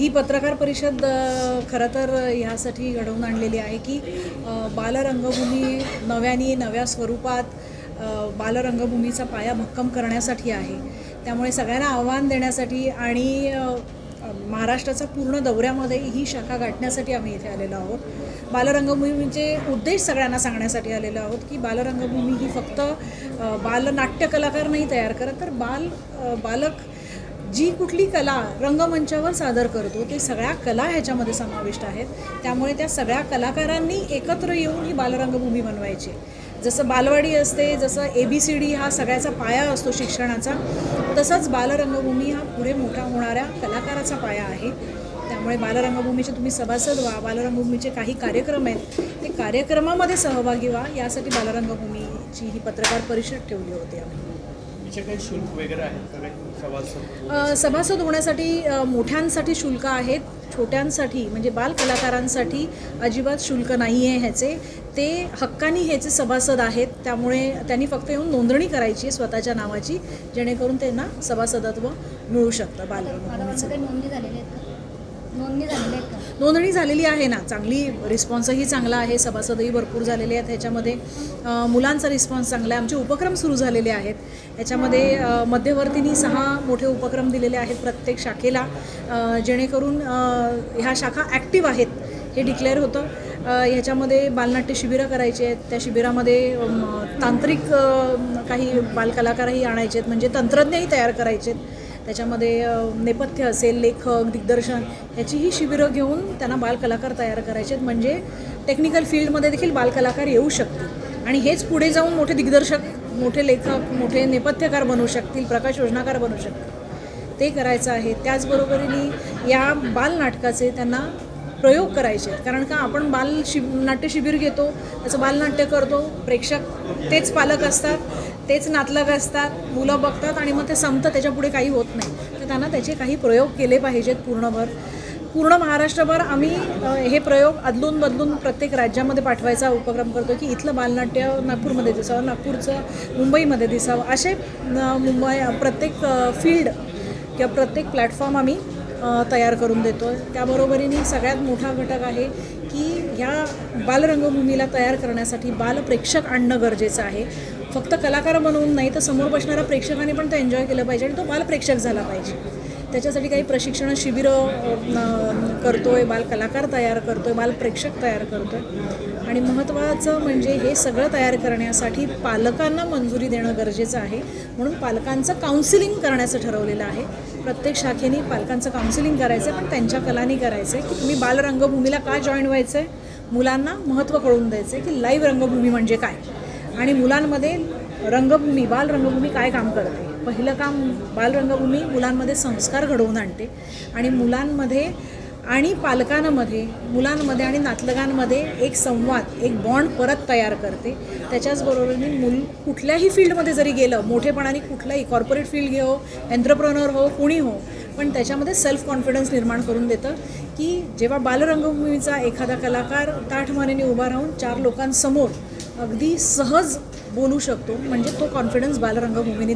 ही पत्रकार परिषद खरं तर ह्यासाठी घडवून आणलेली आहे की बालरंगभूमी नव्याने नव्या स्वरूपात बालरंगभूमीचा पाया भक्कम करण्यासाठी आहे. त्यामुळे सगळ्यांना आव्हान देण्यासाठी आणि महाराष्ट्राचा पूर्ण दौऱ्यामध्ये ही शाखा गाठण्यासाठी आम्ही इथे आलेलो आहोत. बालरंगभूमीचे उद्देश सगळ्यांना सांगण्यासाठी आलेलो आहोत की बालरंगभूमी ही फक्त बालनाट्य कलाकार नाही तयार करत तर बाल बालक जी कुठली कला रंगमंचावर सादर करतो ते सगळ्या कला ह्याच्यामध्ये समाविष्ट आहेत. त्यामुळे त्या सगळ्या कलाकारांनी एकत्र येऊन ही बालरंगभूमी बनवायची. जसं बालवाडी असते जसं ए बी सी डी हा सगळ्याचा पाया असतो शिक्षणाचा तसंच बालरंगभूमी हा पुढे मोठा होणाऱ्या कलाकाराचा पाया आहे. त्यामुळे बालरंगभूमीचे तुम्ही सभासद व्हा बालरंगभूमीचे काही कार्यक्रम आहेत ते कार्यक्रमामध्ये सहभागी व्हा. यासाठी बालरंगभूमीची ही पत्रकार परिषद ठेवली होती आम्ही. तिचे काही शुल्क वगैरे आहेत का? काही सभासद होण्यासाठी मोठ्यांसाठी शुल्क आहेत छोट्यांसाठी म्हणजे बाल कलाकारांसाठी अजिबात शुल्क नाही आहे ह्याचे. ते हक्कानी ह्याचे सभासद आहेत त्यामुळे त्यांनी फक्त येऊन नोंदणी करायची आहे स्वतःच्या नावाची जेणेकरून त्यांना सभासदत्व मिळू शकतं बालरंगभूमीचं काही नोंदणी आहेत का? नोंदणी का? नोंदणी झालेली आहे ना. चांगली रिस्पॉन्सही चांगला आहे. सभासदही भरपूर झालेले आहेत ह्याच्यामध्ये. मुलांचा रिस्पॉन्स चांगला आहे. आमचे उपक्रम सुरू झालेले आहेत. ह्याच्यामध्ये मध्यवर्तीनी मध्यवर्तींनी सहा मोठे उपक्रम दिलेले आहेत प्रत्येक शाखेला. जेणेकरून ह्या शाखा ॲक्टिव्ह आहेत हे डिक्लेअर होतं. ह्याच्यामध्ये बालनाट्य शिबिरं करायची आहेत. त्या शिबिरामध्ये तांत्रिक काही बालकलाकारही आणायचे आहेत. म्हणजे तंत्रज्ञही तयार करायचे आहेत. त्याच्यामध्ये नेपथ्य असेल लेखक दिग्दर्शन ह्याचीही शिबिरं घेऊन त्यांना बालकलाकार तयार करायचे आहेत. म्हणजे टेक्निकल फील्डमध्ये देखील बालकलाकार येऊ शकतील. आणि हेच पुढे जाऊन मोठे दिग्दर्शक मोठे लेखक मोठे नेपथ्यकार बनू शकतील प्रकाश योजनाकार बनू शकतील. ते करायचं आहे. त्याचबरोबरीने या बालनाटकाचे त्यांना प्रयोग करायचे आहेत. कारण का आपण बाल शिब नाट्य शिबिर घेतो त्याचं बालनाट्य करतो प्रेक्षक तेच पालक असतात तेच नातलग असतात मुलं बघतात आणि मग ते संपतं त्याच्यापुढे काही होत नाही तर त्यांना त्याचे काही प्रयोग केले पाहिजेत पूर्णभर पूर्ण महाराष्ट्रभर आम्ही हे प्रयोग अदलून बदलून प्रत्येक राज्यामध्ये पाठवायचा उपक्रम करतो की इथलं बालनाट्य नागपूरमध्ये दिसावं नागपूरचं मुंबईमध्ये दिसावं असे मुंबई प्रत्येक फील्ड किंवा प्रत्येक प्लॅटफॉर्म आम्ही तयार करून देतो आहे त्याबरोबरीने सगळ्यात मोठा घटक आहे की ह्या बालरंगभूमीला तयार करण्यासाठी बालप्रेक्षक आणणं गरजेचं आहे. फक्त कलाकार बनवून नाही तर समोर बसणाऱ्या प्रेक्षकाने पण ते एन्जॉय केलं पाहिजे आणि तो बालप्रेक्षक झाला पाहिजे. त्याच्यासाठी काही प्रशिक्षण शिबिरं करतो आहे करतोय बाल कलाकार तयार करतोय बाल प्रेक्षक तयार करतोय. आणि महत्त्वाचं म्हणजे हे सगळं तयार करण्यासाठी पालकांना मंजुरी देणं गरजेचं आहे. म्हणून पालकांचं काउन्सिलिंग करण्याचं ठरवलेलं आहे. प्रत्येक शाखेने पालकांचं काउन्सिलिंग करायचं आहे पण त्यांच्या कलानी करायचं आहे की तुम्ही बालरंगभूमीला का जॉईन व्हायचं आहे मुलांना महत्त्व कळून द्यायचं आहे की लाईव्ह रंगभूमी म्हणजे काय? आणि मुलांमध्ये रंगभूमी बाल रंगभूमी काय काम करते? पहिलं काम बालरंगभूमी मुलांमध्ये संस्कार घडवून आणते. आणि मुलांमध्ये आणि पालकांमध्ये मुलांमध्ये आणि नातलगांमध्ये एक संवाद एक बॉन्ड परत तयार करते. त्याच्याचबरोबर मी मूल कुठल्याही फील्डमध्ये जरी गेलं मोठेपणाने कुठलाही कॉर्पोरेट फील्ड घेऊ एंटरप्रनर हो कुणी हो पण त्याच्यामध्ये सेल्फ कॉन्फिडन्स निर्माण करून देतं की जेव्हा बालरंगभूमीचा एखादा कलाकार ताठमानेने उभा राहून चार लोकांसमोर अगदी सहज बोलू शकतो म्हणजे तो कॉन्फिडन्स बालरंगभूमीने